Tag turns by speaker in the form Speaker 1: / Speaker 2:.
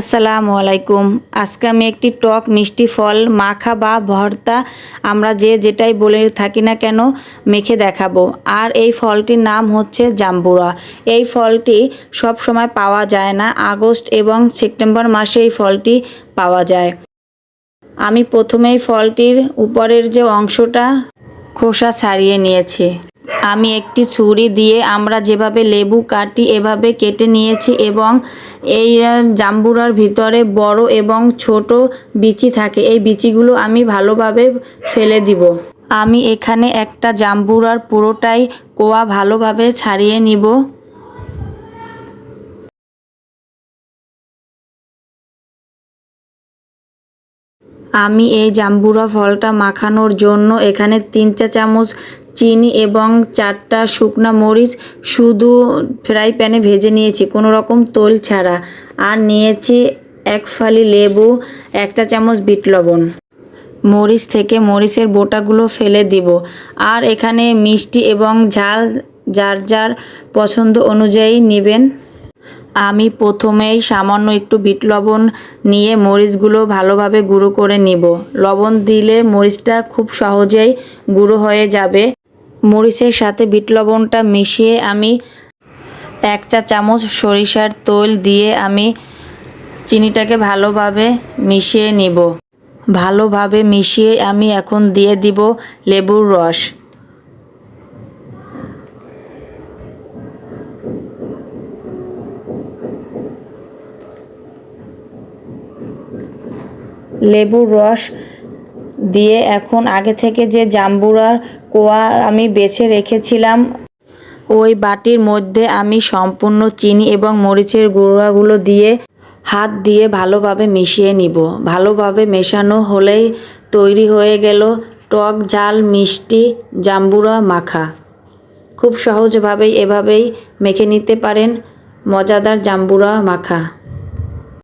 Speaker 1: আসসালামু আলাইকুম। আজকে আমি একটি টক মিষ্টি ফল, মাখা বা ভর্তা আমরা যে যেটাই বলে থাকি না কেন মেখে দেখাবো। আর এই ফলটির নাম হচ্ছে জাম্বুরা। এই ফলটি সব সময় পাওয়া যায় না। আগস্ট এবং সেপ্টেম্বর মাসে এই ফলটি পাওয়া যায়। আমি প্রথমেই ফলটির উপরের যে অংশটা খোসা ছাড়িয়ে নিয়েছি। আমি একটি ছুরি দিয়ে আমরা যেভাবে লেবু কাটি, এভাবে কেটে নিয়েছি এবং এই জাম্বুরার ভিতরে বড় এবং ছোট বিচি থাকে। এই বিচিগুলো আমি ভালোভাবে ফেলে দিব। আমি এখানে একটা জাম্বুরার পুরোটাই কোয়া ভালোভাবে ছাড়িয়ে নিব। আমি এই জাম্বুরা ফলটা মাখানোর জন্য এখানে তিন চা চামচ চিনি এবং চারটা শুকনা মরিচ শুধু ফ্রাই প্যানে ভেজে নিয়েছি, কোনো রকম তোল ছাড়া। আর নিয়েছি এক ফালি লেবু একটা চামচ বিট লবণ। মরিচ থেকে মরিচের বোটাগুলো ফেলে দিব। আর এখানে মিষ্টি এবং ঝাল যার যার পছন্দ অনুযায়ী নেবেন। আমি প্রথমেই সামান্য একটু বিট লবণ নিয়ে মরিচগুলো ভালোভাবে গুঁড়ো করে নিব। লবণ দিলে মরিচটা খুব সহজেই গুঁড়ো হয়ে যাবে। মরিচের সাথে বিট লবণটা মিশিয়ে আমি এক চা চামচ সরিষার তৈল দিয়ে আমি চিনিটাকে ভালোভাবে মিশিয়ে নিব। ভালোভাবে মিশিয়ে আমি এখন দিয়ে দিব লেবুর রস। লেবুর রস দিয়ে এখন আগে থেকে যে জাম্বুরার কোয়া আমি বেছে রেখেছিলাম, ওই বাটির মধ্যে আমি সম্পূর্ণ চিনি এবং মরিচের গুঁড়াগুলো দিয়ে হাত দিয়ে ভালোভাবে মিশিয়ে নিব। ভালোভাবে মেশানো হলেই তৈরি হয়ে গেল টক ঝাল মিষ্টি জাম্বুরা মাখা। খুব সহজভাবেই এভাবেই মেখে নিতে পারেন মজাদার জাম্বুরা মাখা।